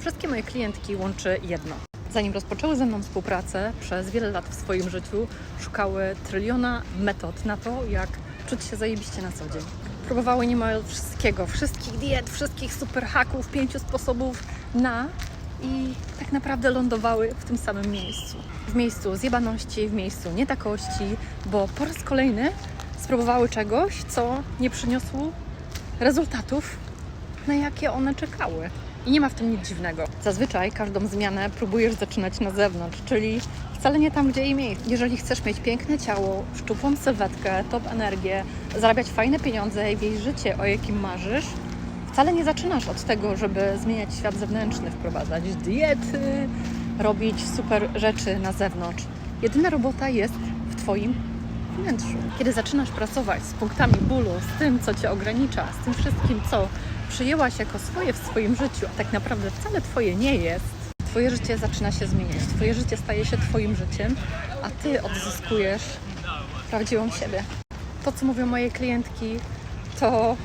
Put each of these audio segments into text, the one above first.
Wszystkie moje klientki łączy jedno. Zanim rozpoczęły ze mną współpracę, przez wiele lat w swoim życiu szukały tryliona metod na to, jak czuć się zajebiście na co dzień. Próbowały niemal wszystkiego, wszystkich diet, wszystkich super haków, pięciu sposobów na i tak naprawdę lądowały w tym samym miejscu. W miejscu zjebaności, w miejscu nietakości, bo po raz kolejny spróbowały czegoś, co nie przyniosło rezultatów, na jakie one czekały. I nie ma w tym nic dziwnego. Zazwyczaj każdą zmianę próbujesz zaczynać na zewnątrz, czyli wcale nie tam, gdzie jej miejsce. Jeżeli chcesz mieć piękne ciało, szczupłą sylwetkę, top energię, zarabiać fajne pieniądze i wieść życie, o jakim marzysz, wcale nie zaczynasz od tego, żeby zmieniać świat zewnętrzny, wprowadzać diety, robić super rzeczy na zewnątrz. Jedyna robota jest w Twoim wnętrzu. Kiedy zaczynasz pracować z punktami bólu, z tym, co Cię ogranicza, z tym wszystkim, co przyjęłaś jako swoje w swoim życiu, a tak naprawdę wcale Twoje nie jest, Twoje życie zaczyna się zmieniać. Twoje życie staje się Twoim życiem, a Ty odzyskujesz prawdziwą siebie. To, co mówią moje klientki, to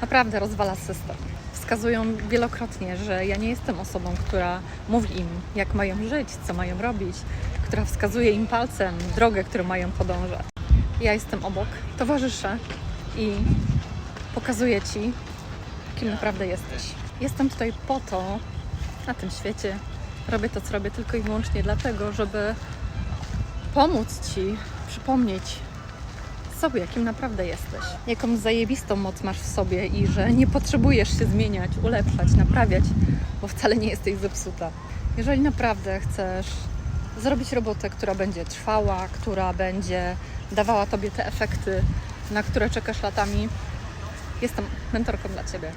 naprawdę rozwala system. Wskazują wielokrotnie, że ja nie jestem osobą, która mówi im, jak mają żyć, co mają robić, która wskazuje im palcem drogę, którą mają podążać. Ja jestem obok, towarzyszę i pokazuję Ci, kim naprawdę jesteś. Jestem tutaj po to, na tym świecie, robię to, co robię tylko i wyłącznie dlatego, żeby pomóc Ci przypomnieć sobie, jakim naprawdę jesteś. Jaką zajebistą moc masz w sobie i że nie potrzebujesz się zmieniać, ulepszać, naprawiać, bo wcale nie jesteś zepsuta. Jeżeli naprawdę chcesz zrobić robotę, która będzie trwała, która będzie dawała Tobie te efekty, na które czekasz latami, jestem mentorką dla Ciebie.